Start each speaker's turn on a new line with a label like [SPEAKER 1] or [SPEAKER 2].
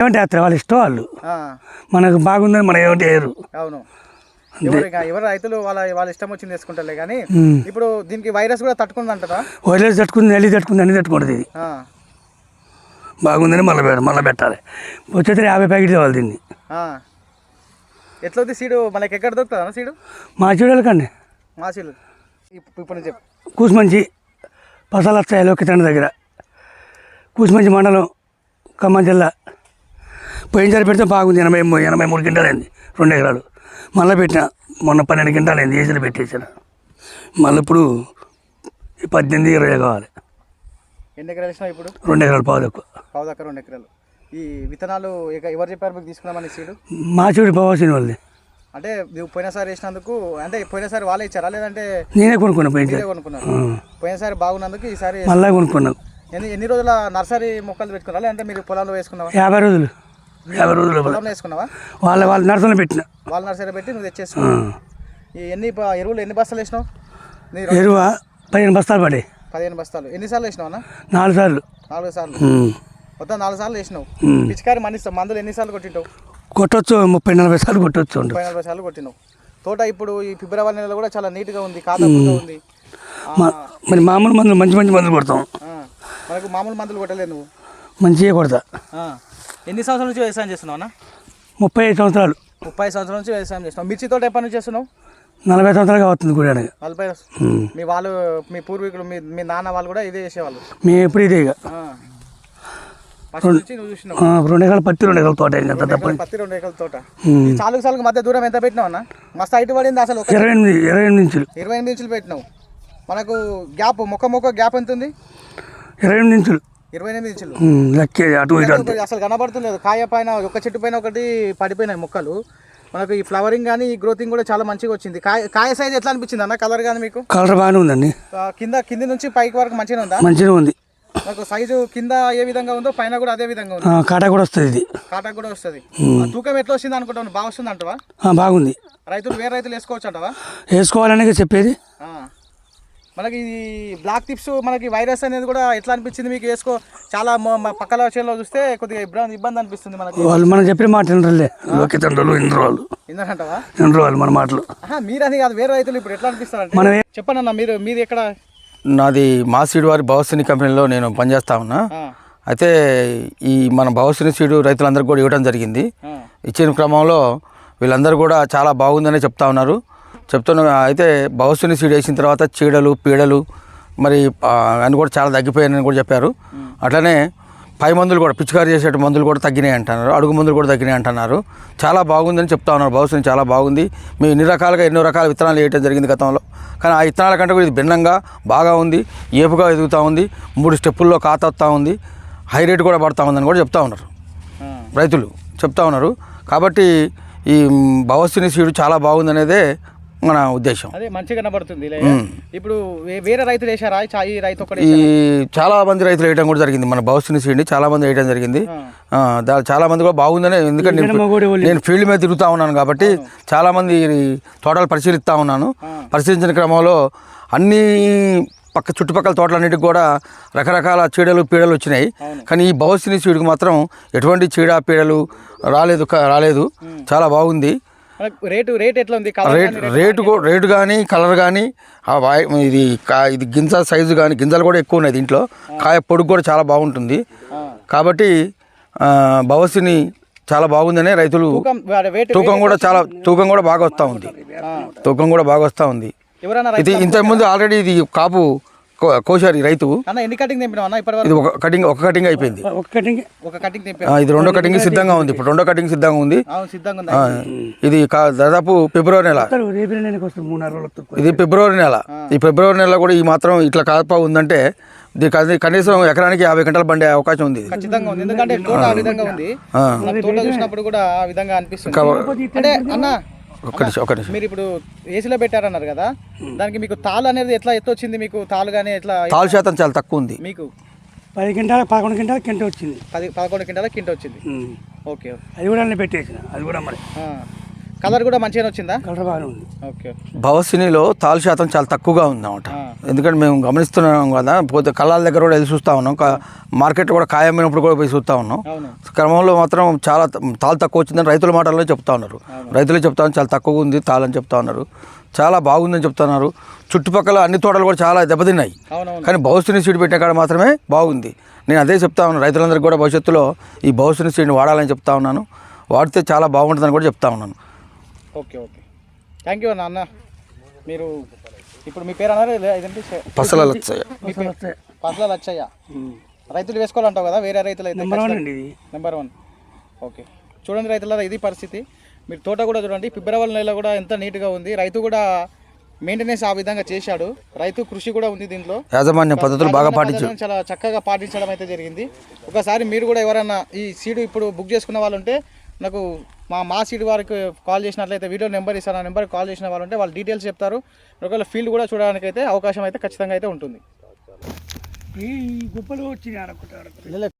[SPEAKER 1] ఏమంటే వేస్తారు వాళ్ళ ఇష్టం వాళ్ళు. మనకు బాగుందని మనం ఏమంటే వేయరు
[SPEAKER 2] అవును. ఎవరు రైతులు వాళ్ళ వాళ్ళ ఇష్టం వచ్చింది వేసుకుంటారులే కానీ. ఇప్పుడు దీనికి వైరస్ కూడా తట్టుకుంది అంటారా
[SPEAKER 1] వదిలేసి తట్టుకుంది నెల్లి తట్టుకుంది అన్ని తట్టుకుంటుంది ఇది. బాగుందని మళ్ళీ మళ్ళీ పెట్టాలి. వచ్చేది యాభై ప్యాకెట్ తేవాలి దీన్ని.
[SPEAKER 2] ఎట్లా సీడు? మనకి ఎక్కడ దొరుకుతుందా సీడు?
[SPEAKER 1] మా చూడాలి కండి
[SPEAKER 2] మా సీడు. ఇప్పు- ఇప్పుడు చెప్పు.
[SPEAKER 1] కూసుమంచి పసలత్తాయి లోకితండ దగ్గర. కూసుమంచి మండలం ఖమ్మం జిల్లా పోయినసారి పెడితే బాగుంది. ఎనభై ఎనభై మూడు క్వింటాలు అయింది రెండు ఎకరాలు. మళ్ళీ పెట్టిన మొన్న పన్నెండు క్వింటాలు అయింది ఏసీలు పెట్టేసాను మళ్ళీ ఇప్పుడు పద్దెనిమిది ఇరవై కావాలి.
[SPEAKER 2] ఎన్ని ఎకరాలు వేసినావు ఇప్పుడు?
[SPEAKER 1] రెండు ఎకరాలు పావు తక్కువ.
[SPEAKER 2] పావు దగ్గర రెండు ఎకరాలు. ఈ విత్తనాలు ఇక ఎవరు చెప్పారు మీకు తీసుకున్నామని సీడు?
[SPEAKER 1] మా చూడు పోవాల్సిన వాళ్ళది
[SPEAKER 2] అంటే నువ్వు పోయినసారి వేసినందుకు అంటే పోయినసారి వాళ్ళే ఇచ్చారా? లేదంటే
[SPEAKER 1] నేనే కొనుక్కున్నా పోయినసారి.
[SPEAKER 2] మీరే కొనుక్కున్నారు. పోయినసారి బాగున్నందుకు ఈసారి
[SPEAKER 1] మళ్ళీ కొనుక్కున్నాను.
[SPEAKER 2] ఎన్ని ఎన్ని రోజుల నర్సరీ మొక్కలు పెట్టుకున్నారా? లేదంటే మీరు పొలంలో వేసుకున్నావా?
[SPEAKER 1] యాభై రోజులు. యాభై రోజులు వాళ్ళ వాళ్ళ నర్సలు పెట్టిన.
[SPEAKER 2] వాళ్ళ నర్సరీ పెట్టి నువ్వు. తెచ్చేసుకున్నావు. ఈ ఎన్ని ఎరువులు ఎన్ని బస్తాలు వేసినావు?
[SPEAKER 1] ఎరువ? పదిహేను బస్తాలు పడి
[SPEAKER 2] పదిహేను బస్తాలు. ఎన్నిసార్లు వేసినావు అన్న?
[SPEAKER 1] నాలుగు సార్లు.
[SPEAKER 2] నాలుగు సార్లు. మొత్తం నాలుగు సార్లు వేసినావు. పిచికారి మనిస్తా మందులు ఎన్నిసార్లు కొట్టింటావు?
[SPEAKER 1] కొట్టొచ్చు ముప్పై నలభై సార్లు కొట్టొచ్చు
[SPEAKER 2] ముప్పై నలభై సార్లు కొట్టినావు. తోట ఇప్పుడు ఈ ఫిబ్రవరి నెలలో కూడా చాలా నీట్గా ఉంది కాదా ఉంది.
[SPEAKER 1] మరి మామూలు మందులు మంచి మంచి మందులు కొడతాం.
[SPEAKER 2] మనకు మామూలు మందులు కొట్టలేదు నువ్వు.
[SPEAKER 1] మంచిగా కొడతా.
[SPEAKER 2] ఎన్ని సంవత్సరాల నుంచి వ్యవసాయం చేస్తున్నావు అన్న?
[SPEAKER 1] ముప్పై ఐదు సంవత్సరాలు.
[SPEAKER 2] ముప్పై సంవత్సరాల నుంచి వ్యవసాయం చేస్తున్నావు. మిర్చి తోట ఎప్పటి నుంచి చేస్తున్నావు?
[SPEAKER 1] నలభై సంవత్సరాలుగా అవుతుంది కూడా
[SPEAKER 2] నలభై మీ వాళ్ళు మీ పూర్వీకులు మీ మీ నాన్న వాళ్ళు కూడా ఇదే చేసేవాళ్ళు?
[SPEAKER 1] మేము ఎప్పుడు ఇదే ఇక. రెండు ఎకరాలు పత్తి రెండు ఎకరాల తోట
[SPEAKER 2] పత్తి రెండు ఎకరాల తోట. చాలుగు సార్లు మధ్య దూరం ఎంత పెట్టినావు అన్న? మస్తు హైట్ పడింది అసలు
[SPEAKER 1] ఇరవై ఎనిమిది ఇరవై ఎనిమిది ఇంచులు.
[SPEAKER 2] ఇరవై ఎనిమిది ఇంచులు పెట్టినావు. మనకు గ్యాప్ మొక్క మొక్క గ్యాప్ ఎంత ఉంది?
[SPEAKER 1] ఇరవై ఎనిమిది ఇంచులు.
[SPEAKER 2] ఇరవై ఎనిమిది ఇంచులు
[SPEAKER 1] ఉమ్, లెక్కే అటు ఇటు అంతే
[SPEAKER 2] అసలు కనబడుతులేదు కాయ పైన ఒక చెట్టు పైన ఒకటి పడిపోయినాయి మొక్కలు. మనకు ఈ ఫ్లవరింగ్ కానీ ఈ గ్రోతింగ్ కూడా చాలా మంచిగా వచ్చింది. కాయ కాయ సైజ్ ఎట్లా అనిపించింది అన్న కలర్ కానీ మీకు?
[SPEAKER 1] కలర్ బాగానే ఉందండి.
[SPEAKER 2] కింద కింది నుంచి పైకి వరకు మంచిగా ఉందా?
[SPEAKER 1] మంచిగా ఉంది.
[SPEAKER 2] మనకు సైజు కింద ఏ విధంగా ఉందో పైన కూడా అదే విధంగా ఉంది.
[SPEAKER 1] కాటా కూడా వస్తుంది ఇది.
[SPEAKER 2] కాటా కూడా వస్తుంది. తూకం ఎట్లా వస్తుంది అనుకుంటాను బాగా వస్తుంది అంటవా?
[SPEAKER 1] బాగుంది.
[SPEAKER 2] రైతులు వేరే రైతులు వేసుకోవచ్చు అంటవా?
[SPEAKER 1] వేసుకోవాలనే చెప్పేది.
[SPEAKER 2] మనకి ఈ బ్లాక్ టిప్స్ మనకి వైరస్ అనేది కూడా ఎట్లా అనిపించింది మీకు వేసుకో? చాలా పక్కల చేలో చూస్తే కొద్దిగా ఇబ్బంది ఇబ్బంది అనిపిస్తుంది మనకి.
[SPEAKER 1] వాళ్ళు మనం చెప్పిన మాట వినరులే. లోకితండ్రులు ఇంద్ర వాళ్ళు
[SPEAKER 2] ఏంటంటవా
[SPEAKER 1] ఇంద్ర వాళ్ళు మన మాటలు.
[SPEAKER 2] మీరని కాదు వేరే రైతులు ఇప్పుడు ఎట్లా అనిపిస్తారంటే
[SPEAKER 1] మనం
[SPEAKER 2] చెప్పండి అన్న మీరు మీది ఎక్కడ?
[SPEAKER 3] నాది మా సీడ్ వారి భవసిని కంపెనీలో నేను పనిచేస్తా ఉన్నా. అయితే ఈ మన భవసిని సీడు రైతులందరికీ కూడా ఇవ్వడం జరిగింది. ఇచ్చిన క్రమంలో వీళ్ళందరూ కూడా చాలా బాగుందనే చెప్తా ఉన్నారు. చెప్తున్నా అయితే భవసిని సీడ్ వేసిన తర్వాత చీడలు పీడలు మరి ఆ, అని కూడా చాలా తగ్గిపోయాయని కూడా చెప్పారు. అట్లనే పై మందులు కూడా పిచికారి చేసే మందులు కూడా తగ్గినాయి అంటున్నారు. అడుగు మందులు కూడా తగ్గినాయి అంటున్నారు. చాలా బాగుందని చెప్తా ఉన్నారు. భవిష్యత్తు చాలా బాగుంది. మేము ఇన్ని రకాలుగా ఎన్నో రకాల విత్తనాలు వేయటం జరిగింది గతంలో. కానీ ఆ విత్తనాల కంటే కూడా ఇది భిన్నంగా బాగా ఉంది. ఏపుగా ఎదుగుతూ ఉంది. మూడు స్టెప్పుల్లో కాత వస్తూ ఉంది. హై రేట్ కూడా పడతా ఉందని కూడా చెప్తా ఉన్నారు. రైతులు చెప్తా ఉన్నారు. కాబట్టి ఈ భవస్తిని సీడు చాలా బాగుందనేదే మన ఉద్దేశం.
[SPEAKER 2] అదే మంచిగా కనబడుతుంది. ఇప్పుడు వేరే రైతులు వేసారా ఈ చా- ఈ రైతు ఒకటి
[SPEAKER 3] ఈ చాలా మంది రైతులు వేయడం కూడా జరిగింది. మన భవిష్యత్తు సీడ్ని చాలా మంది వేయడం జరిగింది. చాలా మంది కూడా బాగుందనే ఎందుకంటే నేను ఫీల్డ్ మీద తిరుగుతూ ఉన్నాను కాబట్టి చాలా మంది తోటలు పరిశీలిస్తూ ఉన్నాను. పరిశీలించిన క్రమంలో అన్ని పక్క చుట్టుపక్కల తోటలన్నిటికి కూడా రకరకాల చీడలు పీడలు వచ్చినాయి. కానీ ఈ భవిష్యత్తు సీడ్కి మాత్రం ఎటువంటి చీడ పీడలు రాలేదు క- రాలేదు. చాలా బాగుంది.
[SPEAKER 2] రేటు రేట్ ఎట్లా ఉంది?
[SPEAKER 3] రేట్ రేటు రేటు కానీ కలర్ కానీ ఆ వాయి ఇది కా ఇది గింజ సైజు కానీ గింజలు కూడా ఎక్కువ ఉన్నాయి దీంట్లో. కాయ పొడుగు కూడా చాలా బాగుంటుంది. కాబట్టి ఆ, భవసిని చాలా బాగుందనే రైతులు
[SPEAKER 2] తూకం
[SPEAKER 3] కూడా చాలా తూకం కూడా బాగా వస్తూ ఉంది. తూకం కూడా బాగా వస్తూ ఉంది. ఇది ఇంతకుముందు ఆల్రెడీ ఇది కాపు కోశారు ఈ రైతు.
[SPEAKER 2] అన్న ఎన్ని కటింగ్ తెంపినావు అన్న ఇప్పటి
[SPEAKER 3] ఇది
[SPEAKER 2] వరకు
[SPEAKER 3] ఒక కటింగ్ ఒక కటింగ్ అయిపోయింది.
[SPEAKER 2] ఒక కటింగ్.
[SPEAKER 3] ఇది రెండో కటింగ్ సిద్ధంగా ఉంది. ఇప్పుడు రెండో కటింగ్ సిద్ధంగా ఉంది. ఇది దాదాపు ఫిబ్రవరి నెల. ఇది ఫిబ్రవరి నెల. ఈ ఫిబ్రవరి నెల కూడా ఈ మాత్రం ఇట్లా కాపా ఉందంటే కనీసం ఎకరానికి యాభై గంటలు పండే అవకాశం ఉంది.
[SPEAKER 2] ఎందుకంటే చూసినప్పుడు కూడా ఆ విధంగా అనిపిస్తుంది. అంటే అన్న
[SPEAKER 3] ఒక్క నిమిషం ఒక్క నిమిషం.
[SPEAKER 2] మీరు ఇప్పుడు ఏసీలో పెట్టారన్నారు కదా దానికి మీకు తాలు అనేది ఎట్లా ఎత్తు వచ్చింది మీకు తాలు కానీ ఎట్లా
[SPEAKER 3] తాలు శాతం చాలా తక్కువ ఉంది.
[SPEAKER 2] మీకు
[SPEAKER 1] పది గంటల పదకొండు గంటల కింట వచ్చింది.
[SPEAKER 2] పది పదకొండు కింటాల కింట వచ్చింది. ఓకే
[SPEAKER 1] అది కూడా నేను పెట్టేసిన అది కూడా మరి.
[SPEAKER 2] కలర్ కూడా మంచిగానే వచ్చిందా?
[SPEAKER 1] కలర్ బాగానే ఉంది.
[SPEAKER 2] ఓకే
[SPEAKER 3] భవసినిలో తాలు శాతం చాలా తక్కువగా ఉంది అన్నమాట
[SPEAKER 2] ఆ.
[SPEAKER 3] ఎందుకంటే మేము గమనిస్తున్నాం కదా పోతే కళ్ళాల దగ్గర కూడా వెళ్ళి చూస్తూ ఉన్నాం. కా- మార్కెట్ కూడా ఖాయమైనప్పుడు కూడా పోయి చూస్తూ ఉన్నాం. క్రమంలో మాత్రం చాలా తాలు తక్కువ వచ్చిందని రైతుల మాటల్లో చెప్తా ఉన్నారు. రైతులే చెప్తా ఉన్నారు చాలా తక్కువ ఉంది తాళని చెప్తా ఉన్నారు. చాలా బాగుందని చెప్తున్నారు చుట్టుపక్కల అన్ని తోటలు కూడా చాలా దెబ్బతిన్నాయి. కానీ భవిష్యత్తు సీడ్ పెట్టిన కాడ మాత్రమే బాగుంది. నేను అదే చెప్తా ఉన్నాను రైతులందరికీ కూడా భవిష్యత్తులో ఈ భవిష్యత్తు సీడ్ని వాడాలని చెప్తా ఉన్నాను. వాడితే చాలా బాగుంటుందని కూడా చెప్తా ఉన్నాను.
[SPEAKER 2] Okay okay. థ్యాంక్ యూ అన్న. మీరు ఇప్పుడు మీ పేరు అన్నారు
[SPEAKER 3] పసల లచ్చయ్య.
[SPEAKER 2] మీ పేరు పసల లచ్చయ్య. రైతులు వేసుకోవాలంటావు కదా వేరే రైతులు అయితే
[SPEAKER 1] నెంబర్ వన్ అండి ఇది.
[SPEAKER 2] నెంబర్ వన్ ఓకే చూడండి రైతులారా ఇది పరిస్థితి. మీరు తోట కూడా చూడండి ఫిబ్రవరి నెల కూడా ఎంత నీట్గా ఉంది. రైతు కూడా మెయింటెనెన్స్ ఆ విధంగా చేశాడు. రైతు కృషి కూడా ఉంది దీంట్లో.
[SPEAKER 3] యాజమాన్య పద్ధతులు బాగా
[SPEAKER 2] యాజమాన్య
[SPEAKER 3] పాటించు
[SPEAKER 2] పద్ధతులను చాలా చక్కగా పాటించడం అయితే జరిగింది. ఒకసారి మీరు కూడా ఎవరైనా ఈ సీడు ఇప్పుడు బుక్ చేసుకున్న వాళ్ళు ఉంటే నాకు మా మా సీడ్ వారికి కాల్ చేసినట్లయితే వీడియో నెంబర్ ఇస్తాను. ఆ నెంబర్కి కాల్ చేసిన వాళ్ళు ఉంటే వాళ్ళు డీటెయిల్స్ చెప్తారు. ఒకవేళ ఫీల్డ్ కూడా చూడడానికి అయితే అవకాశం అయితే ఖచ్చితంగా అయితే ఉంటుంది.
[SPEAKER 1] ఈ గుప్పలు వచ్చినాయి అనుకుంటారు